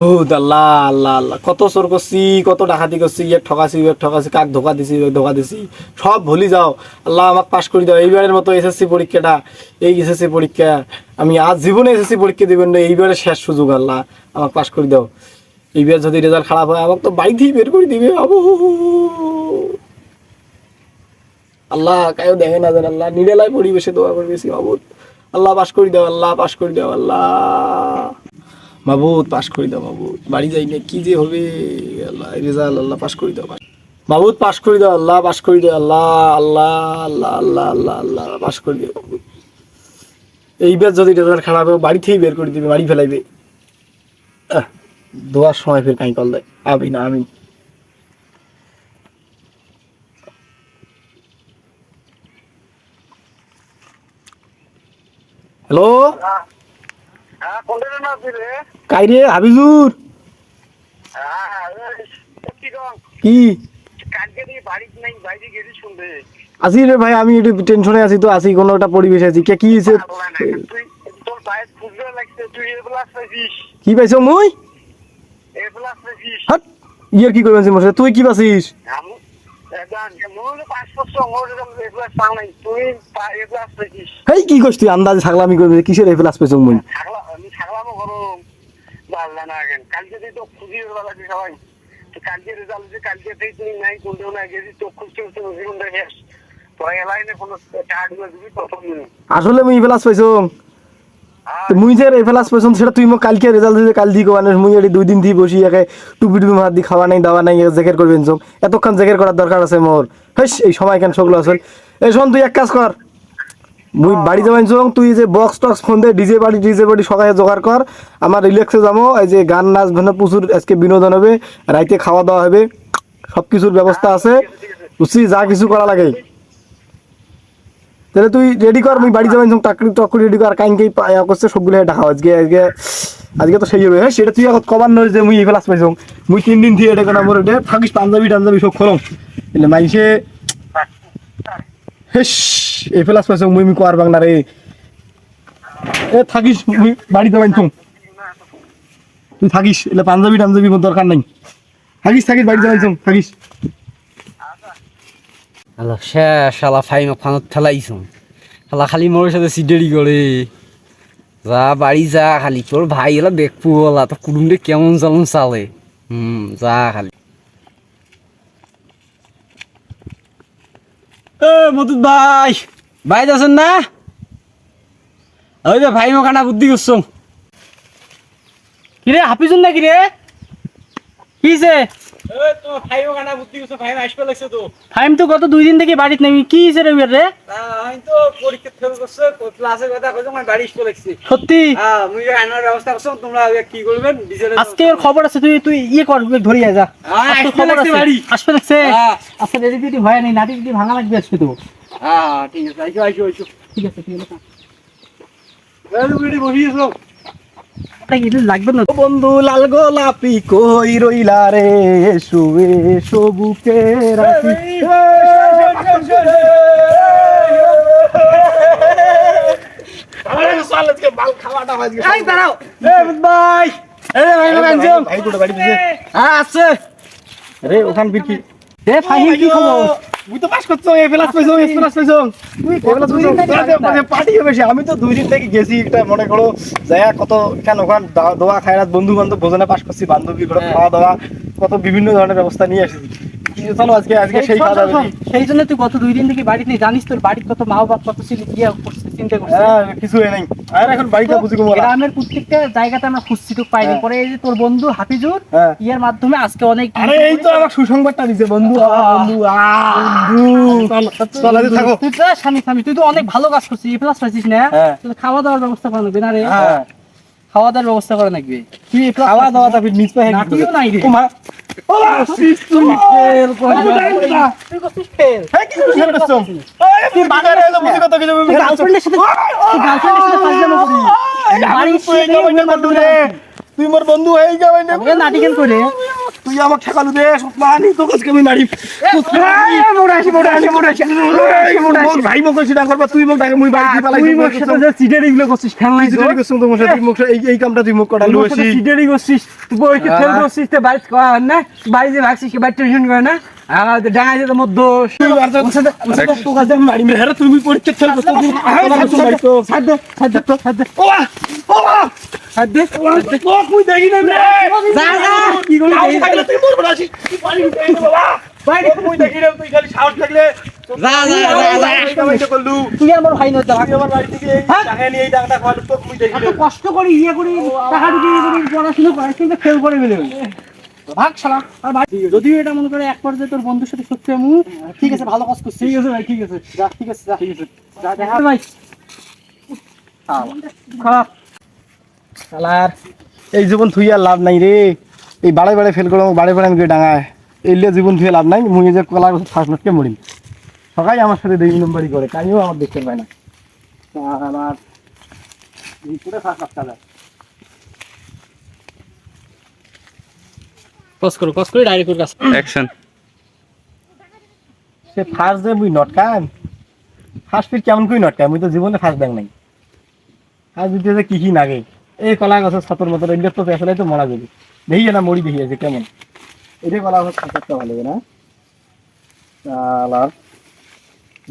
আল্লাহ আল্লাহ আল্লাহ। কত চোর করছি কত ডাকাতি করছি ইয়ে ঠকাছি ইয়ে ঠকাছি কাক ধোকা দিছি ধোকা দিছি। সব ভুলি যাও। আল্লাহ আমাকে পাশ করে দাও এইবারের মতো এসএসসি পরীক্ষাটা এই এসএসসি পরীক্ষা আমি আজ জীবনে এসএসসি পরীক্ষা দিবেন না এইবারে শেষ সুযোগ আল্লাহ আমাকে পাশ করে দাও এইবার যদি রেজাল্ট খারাপ হয় আমাকে তো বাড়িতেই বের করে দিবে। আবু। আল্লাহ কায়ও দেখে না জান আল্লাহ নিরেলায় পরিবেশে দোয়া করে বেশি বাবুদ আল্লাহ পাশ করে দাও আল্লাহ পাশ করে দাও আল্লাহ। মাবুদ পাশ করে দাও মাবুদ। বাড়ি যাই না, কি যে হবে? আল্লাহ রেজাল্ট আল্লাহ পাশ করে দাও মাবুদ পাশ করে দাও, আল্লাহ পাশ করে দাও, আল্লাহ আল্লাহ আল্লাহ আল্লাহ আল্লাহ আল্লাহ পাশ করে দাও মাবুদ। এইবার যদি রেজাল্ট খারাপ হয়, বাড়ি থেকেই বের করে দিবে, বাড়ি ফেলাইবে। দোয়ার সময় ফের কাই কল দেয়। আমি না আমি হ্যালো? হ্যাঁ কাইরে হাবিজুর। হ্যাঁ কি আছি রে ভাই আমি একটু টেনশনে আছি তো আছি কোনো একটা পরিবেশে আছি। কে কি হয়েছে? এ কি পাইছো মুই? এ হাট কি করবেন তুই কি পাছিস এ এ হেই কি তুই আন্দাজে ছাগলামি করবি কিসের এই প্লাস পাইছো মুই? গরম পারলা না এখন কালকে তো লাগছে সবাই তো কালকে রেজাল্ট যে কালকে থেকে তুই নাই কোনটাও না গেছি তো খুঁজতে জীবনটা শেষ। কোনো আসলে মুই প্লাস পাইছো মুই যে এই প্লাস পাইছো সেটা তুই মোক কালকে রেজাল্ট দিতে কাল মুই এটি দুই দিন দি বসি একে টুপি টুপি মার দি খাওয়া নাই দাওয়া নাই জেকের করবেন চোখ এতক্ষণ জেকের করার দরকার আছে মোর হেস এই সময় কেন সকলো আসল এই শোন তুই এক কাজ কর মুই বাড়ি যাবেন চোখ তুই যে বক্স টক্স ফোন দে ডিজে বাড়ি ডিজে বাড়ি সকালে জোগাড় কর আমার রিল্যাক্সে যাবো এই যে গান নাচ মানে প্রচুর আজকে বিনোদন হবে রাইতে খাওয়া দাওয়া হবে সব কিছুর ব্যবস্থা আছে বুঝছি যা কিছু করা লাগে তাহলে তুই রেডি কর মুই বাড়ি যাবেন টাকরি টকরি রেডি কর কাইন কেই পায়া করছে সবগুলো ঢাকা আজকে আজকে আজকে তো সেই হবে হ্যাঁ সেটা তুই এখন কবার নয় যে মুই এই ফেলাস পাইছ মুই তিন দিন থেকে এটা কোনো মোর এটা থাকিস পাঞ্জাবি টাঞ্জাবি সব খরম એટલે মাইসে হেস এই ফেলাস পাইছ, মুই মুই কোয়ার বাংলা রে এ, থাকিস, মুই বাড়িতে বাইন তুম তুই থাকিস, এলে পাঞ্জাবি টাঞ্জাবি কোনো দরকার নাই। থাকিস থাকিস, বাড়িতে বাইন থাকিস। আল্লাহ, শেষ শালা ফাইন, ফানত ঠেলাইছুম শালা খালি মোর সাথে সিডেরি করে যা, বাড়ি যা, খালি তোর ভাই এলা দেখব ওলা তোর কুটুমটা কেমন চালন চালে। হুম যা, খালি। এ মতুত ভাই। ভাই আছেন না? ওই যে ভাই মোকানা বুদ্ধি করছ কিরে হাফিজুন না কিরে কিছে ফাইম তো। গত দুই দিন থেকে বাড়িতে নেই কি হিসেবে রে বিয়ার রে? আমি তো পরীক্ষা ফেল করছে ক্লাসের কথা কইছো আমি বাড়ি এসে লাগছি। সত্যি? হ্যাঁ মুই আইনার ব্যবস্থা করছ তোমরা কি করবেন ডিজেল আজকে ওর খবর আছে তুই তুই ইয়ে কর ধরে আয় যা। হ্যাঁ, আজকে আছে। বাড়ি। আসবে লাগছে। হ্যাঁ। আজকে রেডি টেডি নাই নাটি টিটি ভাঙা লাগবে আজকে তো। হ্যাঁ ঠিক আছে আইসো আইসো আইসো। ঠিক আছে ঠিক আছে বসিয়েছো। লাগবে না বন্ধু লাল গোলাপি কই রইলা রে শুয়ে সবুকে রাখি আছে আরে ওখান বিরকি এ ফাহিম কি খবর মুই তো? পাস করছ এ প্লাস পাইছো এ প্লাস পাইছো তুই এ প্লাস পাইছো পার্টি হবে। আমি তো দুই দিন থেকে গেছি একটা মনে করো যায়া কত কেন ওখান দোয়া খায় রাত বন্ধু বান্ধব ভোজনে পাস করছি বান্ধবী ঘরে হ্যাঁ। খাওয়া দাওয়া কত বিভিন্ন ধরনের ব্যবস্থা নিয়ে এসেছি। কি চলো আজকে আজকে সেই খাওয়া দাওয়া সেই জন্য তুই গত দুই দিন থেকে বাড়িতে নেই জানিস তোর বাড়ির কত মা বাপ কত ছিল কি করছে চিন্তা করছে? হ্যাঁ কিছু এ নাই আর এখন বাড়িটা বুঝি কুমার গ্রামের প্রত্যেকটা জায়গাতে আমরা খুঁজছি তো পাইনি। পরে এই যে তোর বন্ধু হাফিজুর। মাধ্যমে আজকে অনেক আরে এই তো আমার সুসংবাদটা দিছে বন্ধু। বন্ধু বন্ধু। চল আজকে থাকো। তুই তো স্বামী স্বামী তুই তো অনেক ভালো কাজ করছিস। এ প্লাস পাইছিস না? হ্যাঁ। খাওয়া দাওয়ার ব্যবস্থা করা লাগবে না রে? হ্যাঁ। খাওয়া দাওয়ার ব্যবস্থা করা লাগবে তুই খাওয়া দাওয়া তারপর নিচ পায়ে নাই রে। ও মা ও তুই মোর বন্ধু হয়ে যাবে না নাটিকেন করে তুই আমাকে ঠেকালু দে মানি তো কাজকে আমি মারি ভাই মোক কইছি বা তুই মোক ডাকে মুই বাড়ি পালাই তুই সাথে যে চিটারি গুলো করছিস কইছ তো এই এই কামটা তুই মুখ করালু লইছিস চিটারি করছিস তুই বইকে ফেল করছিস তে বাইরে করা না? বাইরে যে ভাগছিস বাইরে টেনশন করে না? কষ্ট করে ইয়ে করে টাকা ঢুকে করে পড়াশোনা করে ফেল করে ফেলে। ভাগ শালা আর ভাই যদিও এটা মনে করে এক পর্যায়ে তোর বন্ধুর সাথে সত্যি আমি ঠিক আছে ভালো কাজ করছিস ঠিক আছে ভাই ঠিক আছে। যা ঠিক আছে যা। ঠিক আছে। যা দেখা ভাই। খারাপ। শালার এই জীবন থুই আর লাভ নাই রে। এই বাড়াই বাড়াই ফেল করে বাড়াই বাড়াই আমি ডাঙায়। এই লিয়ে জীবন থুয়ে লাভ নাই মুই যে কলার ফার্স্ট নটকে মরিম। সবাই আমার সাথে দুই নম্বরই করে কাইও আমার দেখতে পায় না। আমার পুরো ফার্স্ট নটটা কস করো কস করে ডাইরেক্ট ওর কাছে অ্যাকশন সে ফার্স্ট মুই ফার্স্ট ফির কেমন কই নটকাম মুই তো জীবনে ফার্স্ট ব্যাং নাই। আর যদি যে কি কি নাগে? এই কলা গাছের ছাতর মতো এগুলো তো পেছনে তো মরা যাবে। দেখি না মরি দেখি আছে কেমন। এটাই কলা গাছের ছাতরটা ভালো না?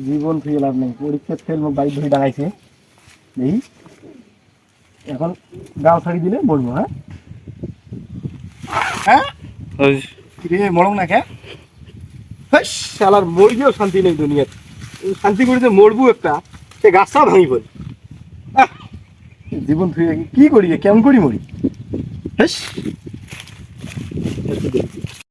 জীবন ফিরে লাভ নেই। পরীক্ষার ফেল মোক বাড়ি ধরে দাঁড়াইছে। দেখি। এখন গাও ছাড়ি দিলে বলব হ্যাঁ? হ্যাঁ? মরং না কে? শালার মরবিও শান্তি নেই দুনিয়াতে। শান্তি করে যে মরবো সে গাছটা ভাঙি আহ, জীবন ফিরে কি করি কেমন করি মরি? হেস।